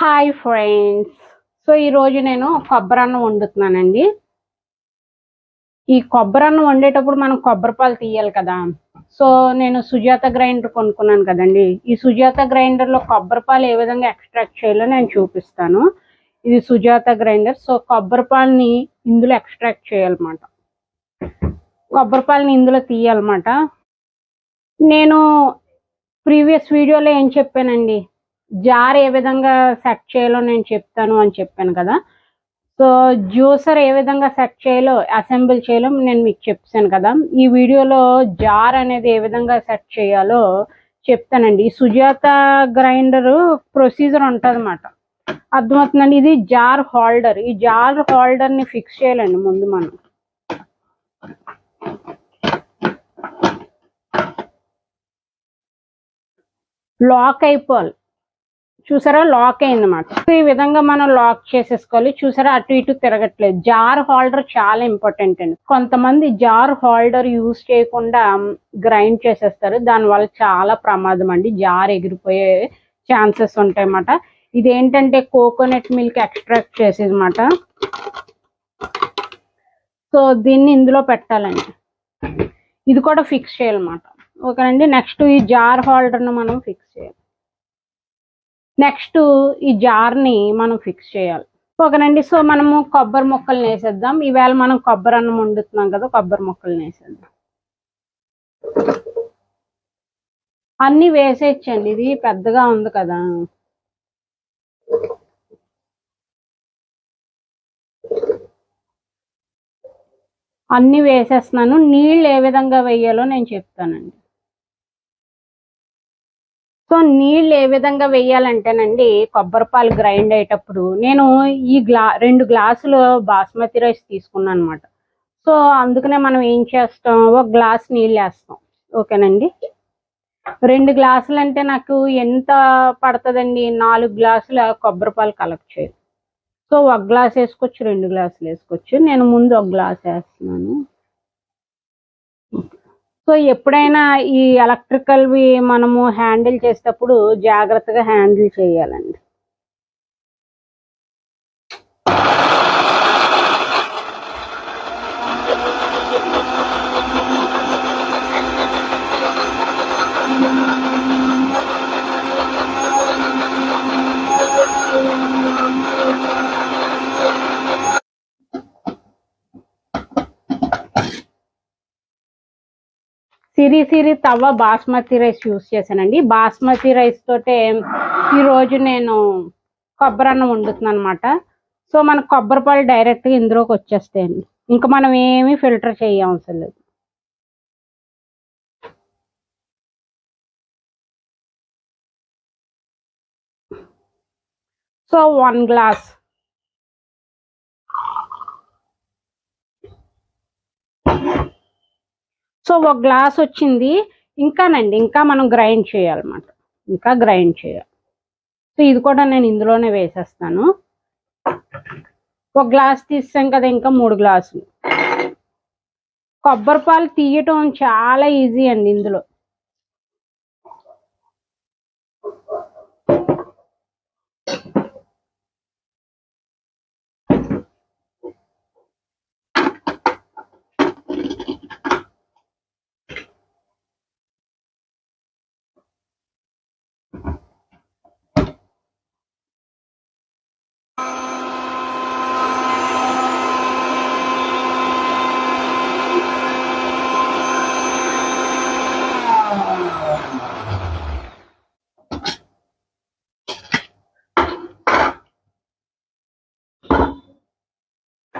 Hi friends so ఈరోజు నేను కొబ్బరి అన్నం వండుతున్నానండి. ఈ కొబ్బరి అన్నం వండేటప్పుడు మనం కొబ్బరి పాలు తీయాలి కదా. సో నేను సుజాత గ్రైండర్ కొనుక్కున్నాను కదండి. ఈ సుజాత గ్రైండర్లో కొబ్బరి పాలు ఏ విధంగా ఎక్స్ట్రాక్ట్ చేయాలో నేను చూపిస్తాను. ఇది సుజాత గ్రైండర్. సో కొబ్బరి పాలని ఇందులో ఎక్స్ట్రాక్ట్ చేయాలన్నమాట. కొబ్బరి పాలని ఇందులో తీయాలన్నమాట. నేను ప్రీవియస్ వీడియోలో ఏం చెప్పానండి? జార్ ఏ విధంగా సెట్ చేయాలో నేను చెప్తాను అని చెప్పాను కదా. సో జ్యూసర్ ఏ విధంగా సెట్ చేయాలో అసెంబుల్ చేయాలో నేను మీకు చెప్తాను కదా. ఈ వీడియోలో జార్ అనేది ఏ విధంగా సెట్ చేయాలో చెప్తానండి. ఈ సుజాత గ్రైండర్ ప్రొసీజర్ ఉంటుంది అన్నమాట అర్థమవుతుందండి? ఇది జార్ హోల్డర్ ఈ జార్ హోల్డర్ని ఫిక్స్ చేయాలండి ముందు మనం. లాక్ అయిపోవాలి. చూసారా? లాక్ అయింది ఈ విధంగా మనం లాక్ చేసేసుకోవాలి. చూసారా? అటు ఇటు తిరగట్లేదు. జార్ హోల్డర్ చాలా ఇంపార్టెంట్ అండి. కొంతమంది జార్ హోల్డర్ యూజ్ చేయకుండా గ్రైండ్ చేసేస్తారు. దానివల్ల చాలా ప్రమాదం అండి. జార్ ఎగిరిపోయే ఛాన్సెస్ ఉంటాయి అన్నమాట ఇది ఏంటంటే కోకోనట్ మిల్క్ ఎక్స్ట్రాక్ట్ చేసేది అన్నమాట సో దీన్ని ఇందులో పెట్టాలండి. ఇది కూడా ఫిక్స్ చేయాలన్నమాట. ఓకేనండి. నెక్స్ట్ ఈ జార్ హోల్డర్ను మనం ఫిక్స్ చేయాలి. నెక్స్ట్ ఈ జార్ని మనం ఫిక్స్ చేయాలి. ఓకేనండి సో మనము కొబ్బరి ముక్కలు వేసేద్దాం. ఈవేళ మనం కొబ్బరి అన్నం వండుతున్నాం కదా కొబ్బరి ముక్కలు వేసేద్దాం. అన్ని వేసేయచ్చండి ఇది పెద్దగా ఉంది కదా. అన్ని వేసేస్తున్నాను. నీళ్ళు ఏ విధంగా వేయాలో నేను చెప్తానండి. సో నీళ్ళు ఏ విధంగా వేయాలంటేనండి కొబ్బరి పాలు గ్రైండ్ అయ్యేటప్పుడు నేను ఈ గ్లా రెండు గ్లాసులు బాస్మతి రైస్ తీసుకున్నాను అనమాట సో అందుకనే మనం ఏం చేస్తాం? ఒక గ్లాస్ నీళ్ళు వేస్తాం. ఓకేనండి? రెండు గ్లాసులు అంటే నాకు ఎంత పడుతుందండి? నాలుగు గ్లాసుల కొబ్బరి పాలు కలెక్ట్ చేయాలి. సో ఒక గ్లాస్ వేసుకోవచ్చు రెండు గ్లాసులు వేసుకోవచ్చు. నేను ముందు ఒక గ్లాస్ వేస్తున్నాను. సో ఎప్పుడైనా ఈ ఎలక్ట్రికల్వి మనము హ్యాండిల్ చేసేటప్పుడు జాగ్రత్తగా హ్యాండిల్ చేయాలండి. సిరి సిరి తవ్వ బాస్మతి రైస్ యూస్ చేశానండి. బాస్మతి రైస్ తోటే ఈరోజు నేను కొబ్బరి అన్నం వండుతున్నాను అనమాట సో మన కొబ్బరి పాలు డైరెక్ట్గా ఇందులోకి వచ్చేస్తాయండి. ఇంకా మనం ఏమీ ఫిల్టర్ చేయవసరం లేదు. సో వన్ గ్లాస్ సో ఒక గ్లాస్ వచ్చింది ఇంకానండి ఇంకా మనం గ్రైండ్ చేయాలన్నమాట. ఇంకా గ్రైండ్ చేయాలి. సో ఇది కూడా నేను ఇందులోనే వేసేస్తాను. ఒక గ్లాస్ తీసాం కదా ఇంకా మూడు గ్లాసులు. కొబ్బరి పాలు తీయటం చాలా ఈజీ అండి ఇందులో.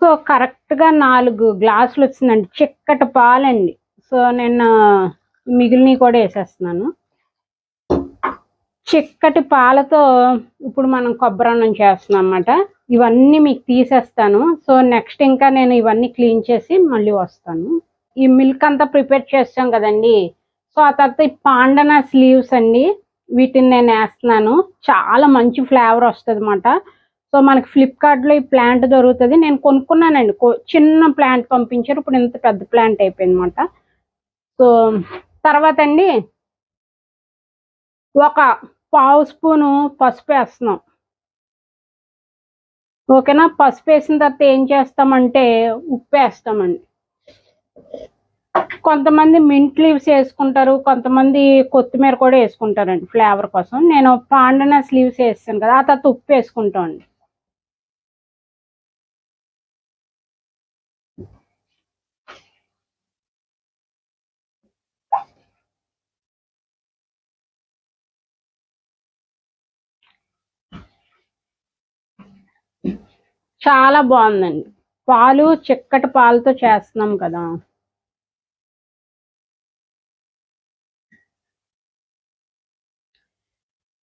సో కరెక్ట్గా నాలుగు గ్లాసులు వచ్చిందండి. చిక్కటి పాలండి. సో నేను మిగిలినవి కూడా వేసేస్తున్నాను. చిక్కటి పాలతో ఇప్పుడు మనం కొబ్బరి అన్నం చేస్తున్నాం అన్నమాట. ఇవన్నీ మీకు తీసేస్తాను. సో నెక్స్ట్ ఇంకా నేను ఇవన్నీ క్లీన్ చేసి మళ్ళీ వస్తాను. ఈ మిల్క్ అంతా ప్రిపేర్ చేస్తాం కదండి. సో ఆ తర్వాత ఈ పాండనా స్లీవ్స్ అండి. వీటిని నేను వేస్తున్నాను. చాలా మంచి ఫ్లేవర్ వస్తుంది అనమాట సో మనకి ఫ్లిప్కార్ట్లో ఈ ప్లాంట్ దొరుకుతుంది. నేను కొనుక్కున్నానండి. చిన్న ప్లాంట్ పంపించారు. ఇప్పుడు ఇంత పెద్ద ప్లాంట్ అయిపోయింది అనమాట సో తర్వాత అండి ఒక పావు స్పూను పసుపు వేస్తున్నాం. ఓకేనా? పసుపు వేసిన తర్వాత ఏం చేస్తామంటే ఉప్పు వేస్తామండి. కొంతమంది మింట్ లీవ్స్ వేసుకుంటారు. కొంతమంది కొత్తిమీర కూడా వేసుకుంటారండి ఫ్లేవర్ కోసం. నేను పాండన స్లీవ్స్ వేస్తాను కదా ఆ తర్వాత ఉప్పు వేసుకుంటాం అండి చాలా బాగుందండి. పాలు చిక్కటి పాలతో చేస్తున్నాం కదా.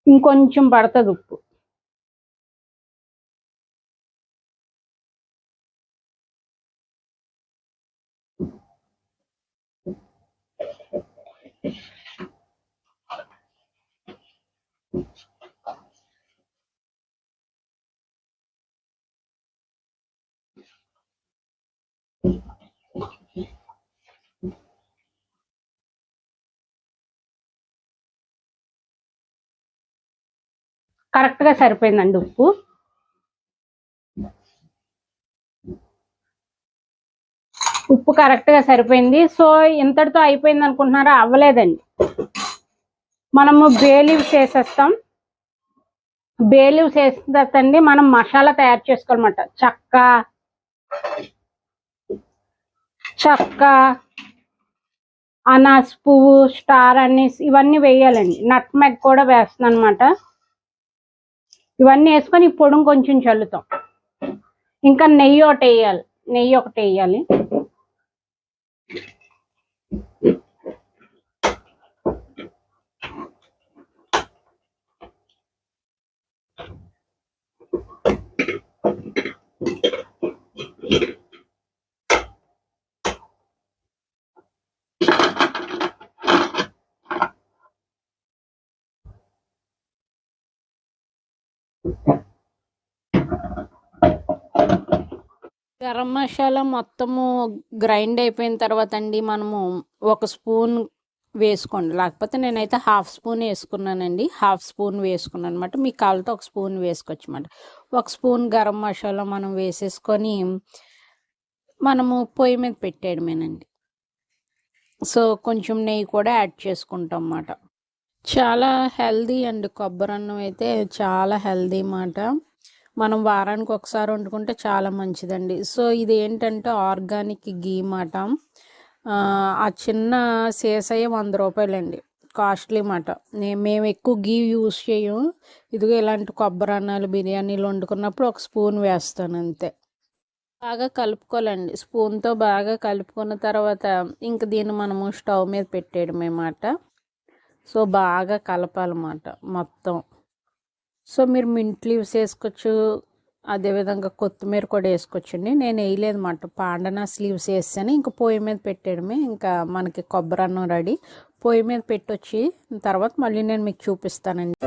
ఇంకొంచెం పడుతుంది ఉప్పు. కరెక్ట్ గా సరిపోయిందండి ఉప్పు. ఉప్పు కరెక్ట్గా సరిపోయింది. సో ఇంతటితో అయిపోయింది అనుకుంటున్నారా? అవ్వలేదండి. మనము బేలీవ్స్ వేసేస్తాం. బేలీవ్స్ వేసిన తర్వాత అండి మనం మసాలా తయారు చేసుకోవాలన్నమాట. చక్క చక్క అనాస్ పువ్వు స్టార్ అన్నీస్ ఇవన్నీ వేయాలండి. నట్ మెగ్ కూడా వేస్తుంది అనమాట ఇవన్నీ వేసుకొని పొడుం కొంచెం చల్లుతాం. ఇంకా నెయ్యి ఒకటి వేయాలి. నెయ్యి ఒకటి వేయాలి. గరం మసాలా మొత్తము గ్రైండ్ అయిపోయిన తర్వాత అండి మనము ఒక స్పూన్ వేసుకోండి. లేకపోతే నేనైతే హాఫ్ స్పూన్ వేసుకున్నానండి. హాఫ్ స్పూన్ వేసుకున్నాను అనమాట మీకు కాళ్ళతో ఒక స్పూన్ వేసుకోవచ్చు అనమాట ఒక స్పూన్ గరం మసాలా మనం వేసేసుకొని మనము పొయ్యి మీద పెట్టేయడమేనండి. సో కొంచెం నెయ్యి కూడా యాడ్ చేసుకుంటాం అన్నమాట. చాలా హెల్దీ అండి. కొబ్బరి అన్నం అయితే చాలా హెల్దీ మాట. మనం వారానికి ఒకసారి వండుకుంటే చాలా మంచిదండి. సో ఇది ఏంటంటే ఆర్గానిక్ గీ మాట. ఆ, చిన్న సీసయ్య వంద రూపాయలండి. కాస్ట్లీ మాట. నే- మేము ఎక్కువ గీ యూస్ చేయం. ఇదిగో ఇలాంటి కొబ్బరి అన్నాలు బిర్యానీలు వండుకున్నప్పుడు ఒక స్పూన్ వేస్తాను అంతే. బాగా కలుపుకోవాలండి. స్పూన్తో బాగా కలుపుకున్న తర్వాత ఇంక దీన్ని మనము స్టవ్ మీద పెట్టేయడమే మాట. సో బాగా కలపాలన్నమాట మొత్తం. సో మీరు మింట్ లీవ్స్ వేసుకోవచ్చు అదేవిధంగా కొత్తిమీర కూడా వేసుకోవచ్చండి. నేను వేయలేదు మాట పాండనా స్లీవ్స్ వేసాను ఇంకా పొయ్యి మీద పెట్టేయడమే ఇంకా మనకి కొబ్బరి అన్నం రెడీ. పొయ్యి మీద పెట్టొచ్చి తర్వాత మళ్ళీ నేను మీకు చూపిస్తానండి.